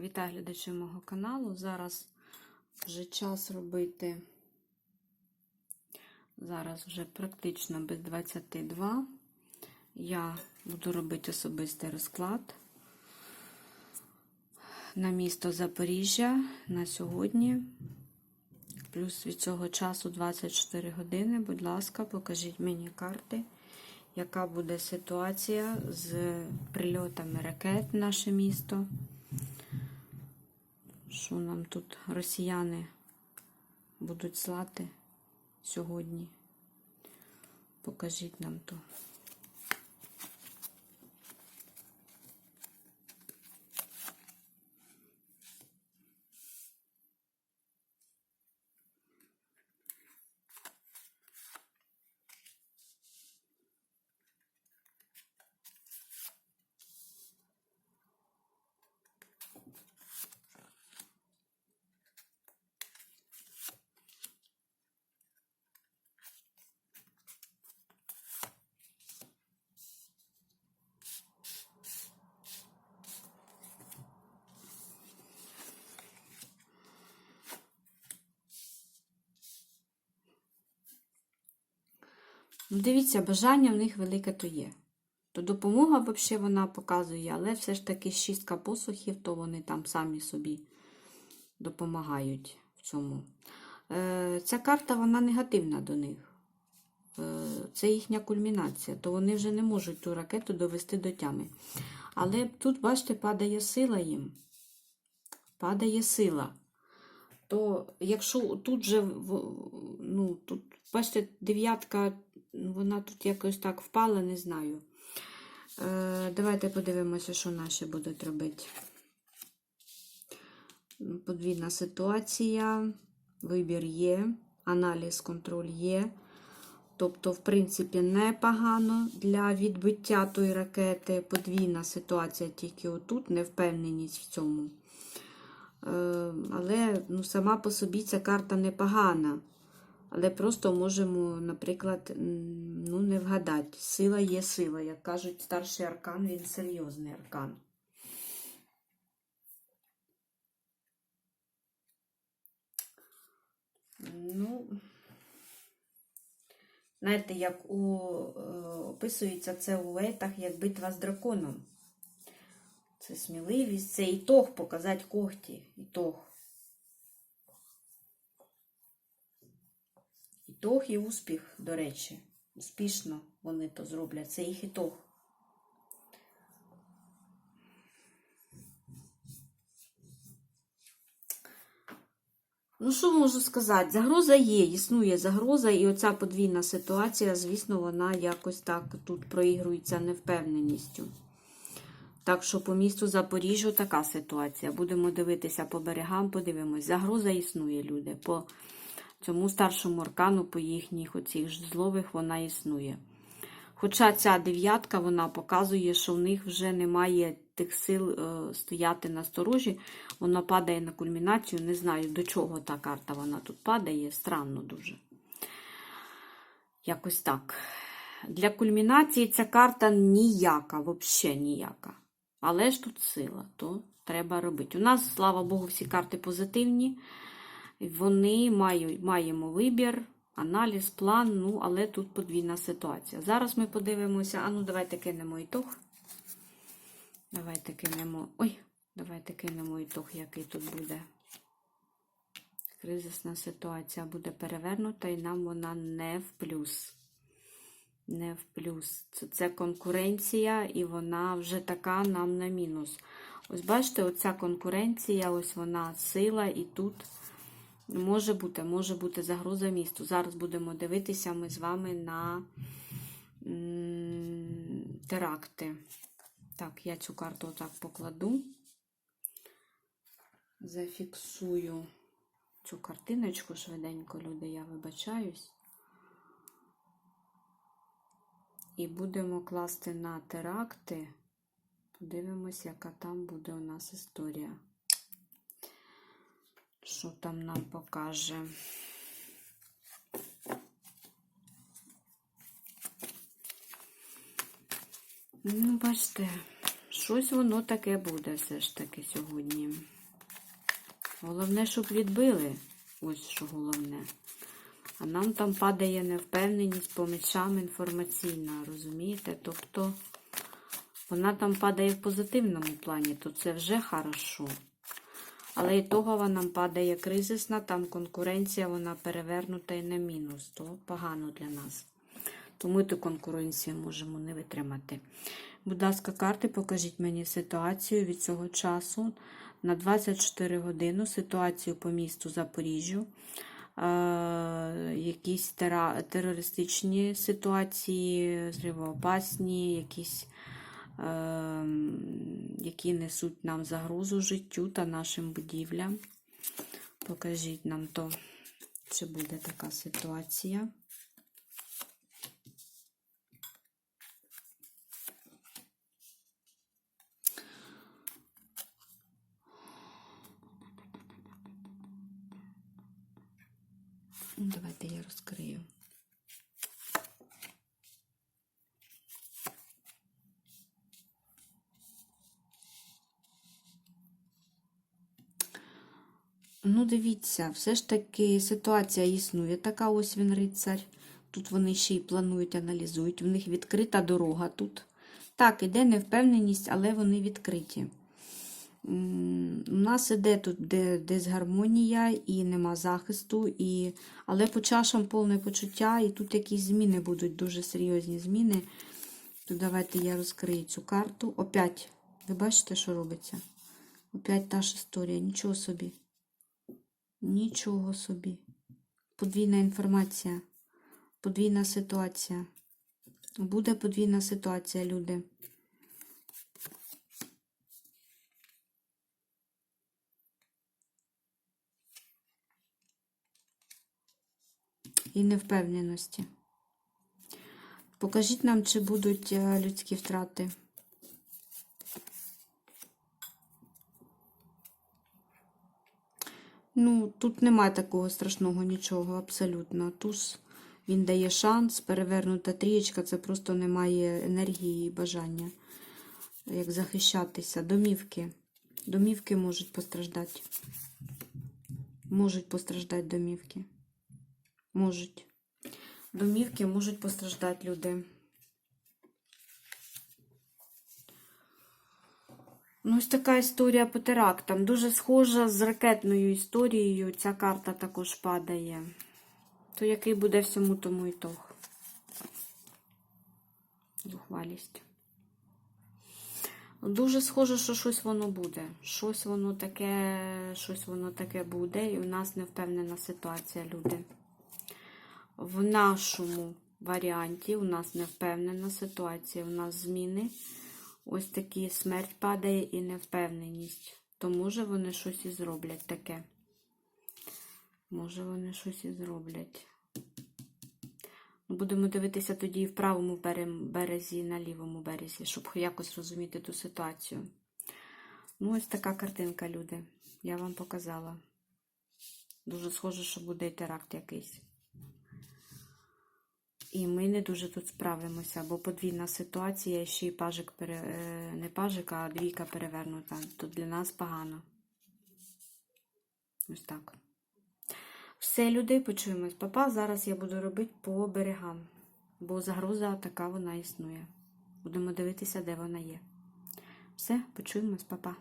Вітаю глядачів мого каналу. Зараз вже час робити. Зараз вже практично без 22. Я буду робити особистий розклад на місто Запоріжжя на сьогодні. Плюс від цього часу 24 години. Будь ласка, покажіть мені карти, яка буде ситуація з прильотами ракет в наше місто. Що нам тут росіяни будуть слати сьогодні? Покажіть нам то. Дивіться, бажання в них велике то є. То допомога взагалі вона показує, але все ж таки шістка посухів, то вони там самі собі допомагають в цьому. Е, Ця карта вона негативна до них. Е, Це їхня кульмінація, то вони вже не можуть ту ракету довести до тями. Але тут, бачите, падає сила їм. Падає сила. То якщо тут же, ну, тут, бачите, дев'ятка, вона тут якось так впала, не знаю. Е, давайте подивимося, що наші будуть робити. Подвійна ситуація, вибір є, аналіз, контроль є. Тобто, в принципі, непогано для відбиття тої ракети. Подвійна ситуація тільки отут, невпевненість в цьому. Е, Але ну, сама по собі ця карта непогана. Але просто можемо, наприклад, ну, не вгадати. Сила є сила. Як кажуть, старший аркан, він серйозний аркан. Ну, знаєте, як у, е, описується це у ветах як битва з драконом. Це сміливість, це ітог, показати когті. Ітог. Ітог і успіх, до речі. Успішно вони то зроблять. Це їх ітог. Ну, що можу сказати? Загроза є, існує загроза, і оця подвійна ситуація, звісно, вона якось так тут проігрується невпевненістю. Так що по місту Запоріжжю така ситуація. Будемо дивитися по берегам, подивимось. Загроза існує, люди. По цьому старшому аркану, по їхніх оцих злових, вона існує. Хоча ця дев'ятка вона показує, що в них вже немає тих сил е, стояти на сторожі, вона падає на кульмінацію. Не знаю, до чого та карта вона тут падає. Странно дуже. Якось так. Для кульмінації ця карта ніяка, взагалі ніяка. Але ж тут сила, то треба робити. У нас, слава Богу, всі карти позитивні. Вони мають, маємо вибір, аналіз, план, ну, але тут подвійна ситуація. Зараз ми подивимося, а ну давайте кинемо ітог. Давайте кинемо. Ой, давайте кинемо ітог, який тут буде. Кризисна ситуація буде перевернута, і нам вона не в плюс. Не в плюс. Це, конкуренція, і вона вже така нам на мінус. Ось бачите, оця конкуренція, ось вона сила, і тут може бути, може бути загроза місту. Зараз будемо дивитися ми з вами на теракти. Так, я цю карту отак покладу. Зафіксую цю картиночку швиденько, люди, я вибачаюсь. І будемо класти на теракти. Подивимось, яка там буде у нас історія. Що там нам покаже? Ну, бачите, щось воно таке буде все ж таки сьогодні. Головне, щоб відбили. Ось що головне. А нам там падає невпевненість по мечам інформаційна, розумієте? Тобто вона там падає в позитивному плані, то це вже хорошо. Але і того вона нам падає кризисна, там конкуренція, вона перевернута і на мінус. То погано для нас. Тому ту конкуренцію можемо не витримати. Будь ласка, карти, покажіть мені ситуацію від цього часу на 24 години, ситуацію по місту Запоріжжю, е, якісь терористичні ситуації, зривоопасні, якісь, які несуть нам загрозу життю та нашим будівлям. Покажіть нам то, чи буде така ситуація. Давайте я розкрию. Ну, дивіться, все ж таки ситуація існує. Така ось він рицар. Тут вони ще й планують, аналізують. В них відкрита дорога тут. Так, іде невпевненість, але вони відкриті. У нас іде тут де, дисгармонія і нема захисту, і... але по чашам повне почуття, і тут якісь зміни будуть, дуже серйозні зміни. То давайте я розкрию цю карту. Опять, ви бачите, що робиться? Опять та ж історія, нічого собі. Нічого собі. Подвійна інформація, подвійна ситуація. Буде подвійна ситуація, люди. І невпевненості. Покажіть нам, чи будуть е, людські втрати. Ну, тут немає такого страшного нічого, абсолютно. Туз він дає шанс, перевернута трієчка, це просто немає енергії і бажання, як захищатися. Домівки. Домівки можуть постраждати. Можуть постраждати домівки. Можуть. Домівки можуть постраждати люди. Ну, ось така історія по терактам. Дуже схожа з ракетною історією. Ця карта також падає. То який буде всьому тому ітог? Зухвалість. Дуже схоже, що щось воно буде. Щось воно таке, щось воно таке буде, і у нас невпевнена ситуація, люди. В нашому варіанті у нас невпевнена ситуація, у нас зміни. Ось такі смерть падає і невпевненість. То може вони щось і зроблять таке. Може вони щось і зроблять. Ну, Будемо дивитися тоді і в правому березі, і на лівому березі, щоб якось розуміти ту ситуацію. Ну, ось така картинка, люди. Я вам показала. Дуже схоже, що буде і теракт якийсь. І ми не дуже тут справимося, бо подвійна ситуація, ще й пажик пере... е, не пажик, а двійка перевернута. То для нас погано. Ось так. Все, люди, почуємось. Папа, зараз я буду робити по берегам, бо загроза така вона існує. Будемо дивитися, де вона є. Все, почуємось, папа.